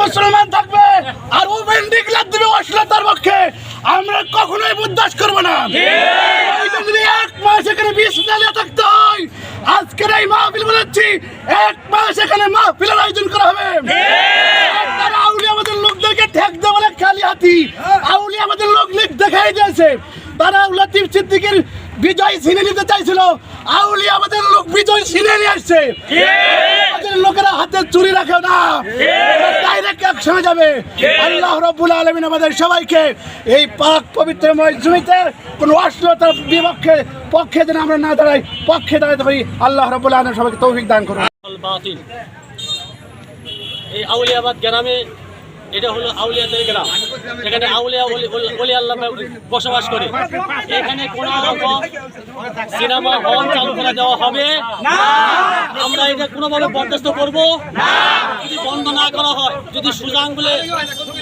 মুসলমান থাকবে আর ও বেন্ডিকলার দিবে অশ্লীলতার পক্ষে, আমরা কখনোই বরদাস্ত করব না। এক মাস এখানে বিষ জ্বালিয়ে থাকতে হয়, আজকের এই মাহফিল বলেছি এক মাস এখানে মাহফিলের আয়োজন করা হবে। তারা আউলি আমাদের লোকদেরকে ঠেক দেওয়া বলে খালি হাতি আউলি আমাদের লোক লিখ দেখাই দিয়েছে। তারা লতিফ সিদ্দিকের বিজয় ছিনে নিতে চাইছিল আউলি আমাদের লোক বিজয় ছিনে নিয়ে আসছে। আমাদের লোকেরা হাতে চুরি রাখে না। ডাইরেক্ট একসঙ্গে যাবে আল্লাহ রব্বুল আলমিন আমাদের সবাইকে এই পাক পবিত্রময় জমিতে কোনো অশ্লীলতার বিপক্ষে পক্ষে যেন আমরা না দাঁড়াই পক্ষে দাঁড়াতে পারি আল্লাহ রব্বুল আলম সবাইকে তৌফিক দান করুন। এই আউলিয়াবাদ গ্রামে এটা হলো আউলিয়াদের গ্রাম। এখানে আউলিয়া ওলি আল্লাহ বসবাস করে। এখানে কোনো রকম সিনেমা হল চালু করে দেওয়া হবে। আমরা এটা কোনোভাবে বরদাস্ত করব। যদি বন্ধ না করা হয়, যদি সুজা আঙ্গুলে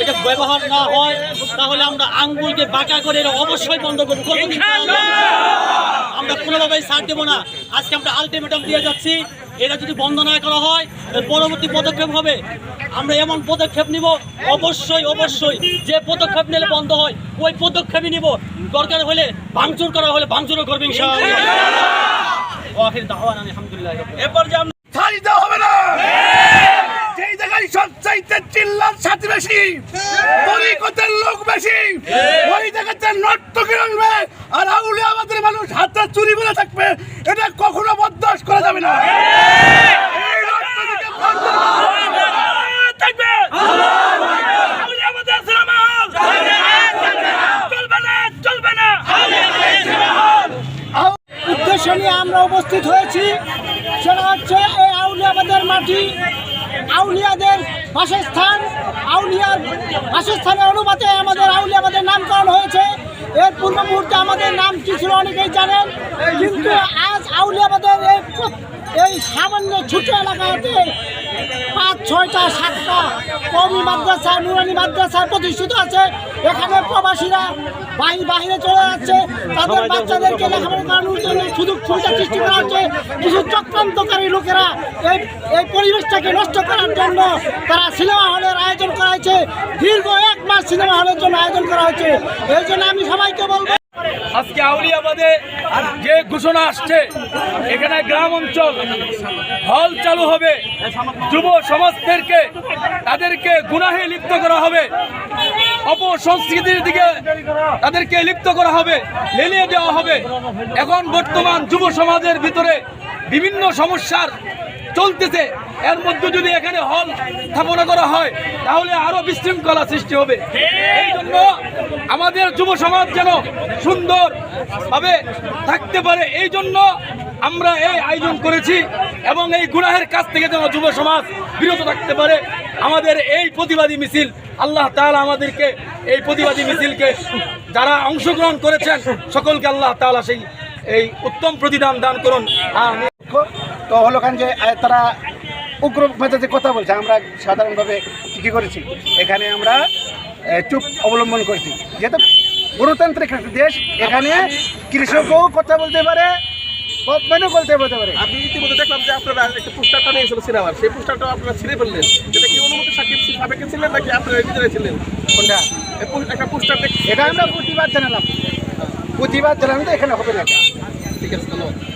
এটা ব্যবহার না হয়, তাহলে আমরা আঙ্গুলকে বাঁকা করে এটা অবশ্যই বন্ধ করব। করব আমরা কোনোভাবেই ছাড় দেবো না। আজকে আমরা আলটিমেটাম দিয়ে যাচ্ছি। এটা যদি বন্ধ না করা হয় পরবর্তী পদক্ষেপ হবে। আমরা এমন পদক্ষেপ নিব অবশ্যই অবশ্যই যে পদক্ষেপ নিলে বন্ধ হয় ওই পদক্ষেপই নিব। দরকার হলে ভাঙচুর করা হলে ভাঙচুরও করবে ইনশাআল্লাহ। ওয়াখির দাওয়ান আলহামদুলিল্লাহ এরপর যে আমরা ছাড়ি দেওয়া হবে না! যেই জায়গায় সবচাইতে চিল্লার সাথে বেশি তরিকতের লোক বেশি ওই জায়গাতে নর্তকী রঙবে আর আউলে আমাদের মানুষ হাতে চুরি বলে থাকবে এটা কখনো বরদাস্ত করা যাবে না এই নর্তকীকে বন্ধ থাকবে আউলিয়া আমাদের সিনেমা হল চলবে না চলবে না উদ্দেশ্য নিয়ে আমরা উপস্থিত হয়েছি। সেটা হচ্ছে এই আউলিয়াবাদের মাটি। আউলিয়াদের বাসস্থান, আউলিয়ার বাসস্থানের অনুপাতে আমাদের আউলিয়াবাদের নামকরণ হয়েছে। এর পূর্ব মুহূর্তে আমাদের নাম কি ছিল অনেকেই জানেন, কিন্তু আজ আউলিয়াবাদের এই এই সামান্য ছোট এলাকাতে ছয়টা সাতটা কমি মাদ্রাসা নুরানি মাদ্রাসা প্রতিষ্ঠিত আছে। এখানে প্রবাসীরা বাহির বাহিরে চলে যাচ্ছে। তাদের বাচ্চাদেরকে লেখাপড়া করানোর জন্য সুযোগ সুবিধা সৃষ্টি করা হচ্ছে। কিছু চক্রান্তকারী লোকেরা এই এই পরিবেশটাকে নষ্ট করার জন্য তারা সিনেমা হলের আয়োজন করা হয়েছে। দীর্ঘ এক মাস সিনেমা হলের জন্য আয়োজন করা হয়েছে। এই জন্য আমি সবাইকে বলব আজকে আউলিয়াবাদে যে ঘোষণা আসছে, এখানে গ্রাম অঞ্চল হল চালু হবে। যুব সমাজদেরকে, তাদেরকে গুনাহে লিপ্ত করা হবে। অপসংস্কৃতির দিকে তাদেরকে লিপ্ত করা হবে, লেলিয়ে দেওয়া হবে। এখন বর্তমান যুব সমাজের ভিতরে বিভিন্ন সমস্যার চলতেছে। এর মধ্যে যদি এখানে হল স্থাপনা করা হয়, তাহলে আরও বিশৃঙ্খলা সৃষ্টি হবে। এই জন্য আমাদের যুব সমাজ যেন সুন্দর ভাবে থাকতে পারে, এই জন্য আমরা এই আয়োজন করেছি এবং এই গুনাহের কাছ থেকে যেন যুব সমাজ বিরত থাকতে পারে। আমাদের এই প্রতিবাদী মিছিল, আল্লাহ তাআলা আমাদেরকে এই প্রতিবাদী মিছিলকে যারা অংশগ্রহণ করেছেন, সকলকে আল্লাহ তাআলা সেই, এই উত্তম প্রতিদান দান করুন। তো হলো কারণ যে তারা উগ্র মেজাজে কথা বলছে, আমরা সাধারণভাবে ঠিকই করেছি। এখানে আমরা চুপ অবলম্বন করেছি। যেহেতু গণতান্ত্রিক একটা দেশ এখানে কৃষকও কথা বলতে পারে গভর্নমেন্টও বলতে বলতে পারে। ইতিমধ্যে দেখলাম যে আপনারা একটা পোস্টারটা নিয়েছিল সিনেমার। সেই পোস্টারটা আপনারা ছিঁড়ে ফেললেন। যেটা কি অনুমতি সাকিব সাবেকে ছিলেন নাকি আপনারা নিজেরাই ছিলেন? কোনটা? একটা পোস্টার দেখ এটা আমরা প্রতিবাদ জানালাম। প্রতিবাদ জানালাম তো এখানে হবে না। ঠিক আছে ধন্যবাদ।